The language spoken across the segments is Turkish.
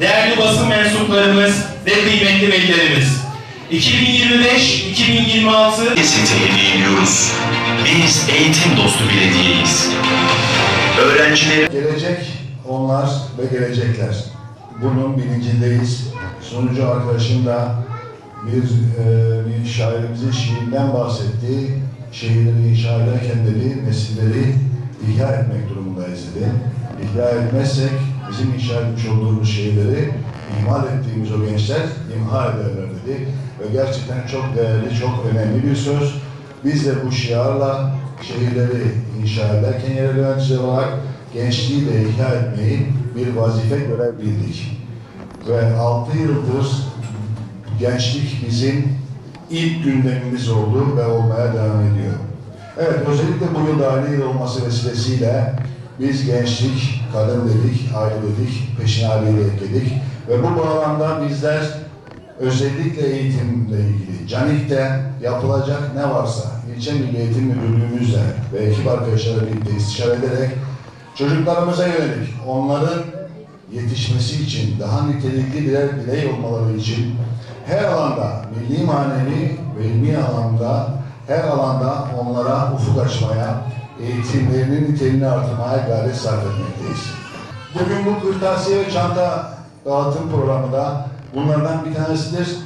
Değerli basın mensuplarımız ve kıymetli velilerimiz, 2025-2026 Kesiti hediye. Biz eğitim dostu belediyeyiz. Öğrencilerin... Gelecek onlar ve gelecekler. Bunun bilincindeyiz. Sunucu arkadaşım da bir, e, bir şairimizin şiirinden bahsettiği Şehirleri inşa ederken dedi, nesilleri ihya etmek durumundayız dedi. İhya etmezsek bizim inşa etmiş olduğumuz şeyleri ihmal ettiğimiz o gençler imha ederler dedi. Ve gerçekten çok değerli, çok önemli bir söz. Biz de bu şiarla şehirleri inşa ederken yerel yönetici olarak gençliği de ihya etmeyi bir vazife görev bildik. Ve 6 yıldır gençlik bizim ilk gündemimiz oldu ve olmaya devam ediyor. Evet, özellikle bu yıl yılı olması vesilesiyle biz gençlik, kadın dedik, aile dedik, peşine aileyi ekledik. Ve bu bağlamda bizler özellikle eğitimle ilgili Canik'te yapılacak ne varsa ilçe milli eğitim müdürlüğümüzle ve ekip arkadaşlarıyla birlikte istişare ederek çocuklarımıza yönelik onların yetişmesi için daha nitelikli birer birey olmaları için her alanda milli manevi ve ilmi alanda her alanda onlara ufuk açmaya, eğitimlerinin niteliğini artırmaya gayret sarf etmekteyiz. Bugün bu kırtasiye ve çanta dağıtım programı da bunlardan bir tanesidir.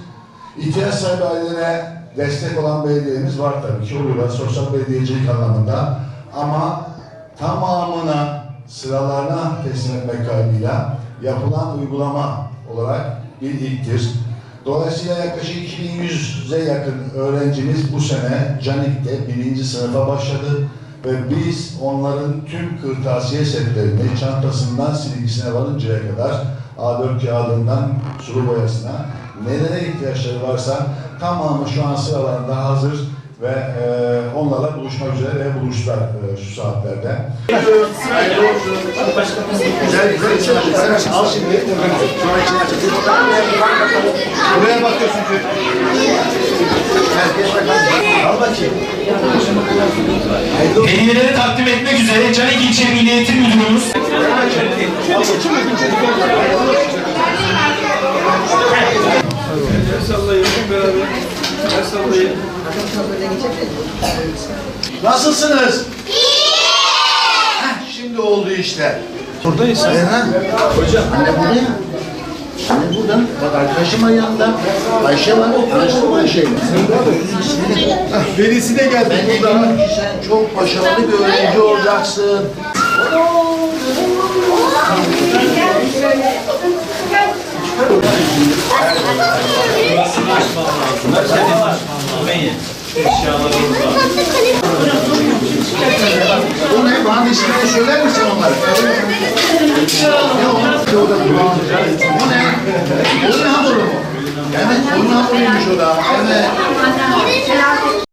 İhtiyaç sahibi ailelere destek olan belediyemiz var tabii ki oluyorlar sosyal belediyecilik anlamında ama tamamına sıralarına teslim etmek kaydıyla yapılan uygulama olarak bir ilktir. Dolayısıyla yaklaşık 2100'e yakın öğrencimiz bu sene Canik'te birinci sınıfa başladı ve biz onların tüm kırtasiye setlerini çantasından silgisine varıncaya kadar A4 kağıdından sulu boyasına nelere ihtiyaçları varsa tamamı şu an sıralarında hazır ve e, onlarla buluşmak üzere ve buluştular e, şu saatlerde. Güzel güzel içeri al şimdi. Buraya bakıyorsun. Al bakayım. hediyeleri takdim etmek üzere Canik İlçe Milli Eğitim Müdürümüz sallayın sallayın. Nasılsınız? Heh, şimdi oldu işte. Buradayız. Ayhan. Hocam. Anne burada ya. Anne burada. Bak arkadaşım var yanında. Ayşe var. Tanıştın mı Ayşe'yle? Velisi de geldi Ben eminim ki sen çok başarılı bir öğrenci olacaksın. Bu ne? Bana ismini söyler misin onları? Ne o? O ne? Oyun hamuru mu? Evet, oyun hamuruymuş o da. Evet.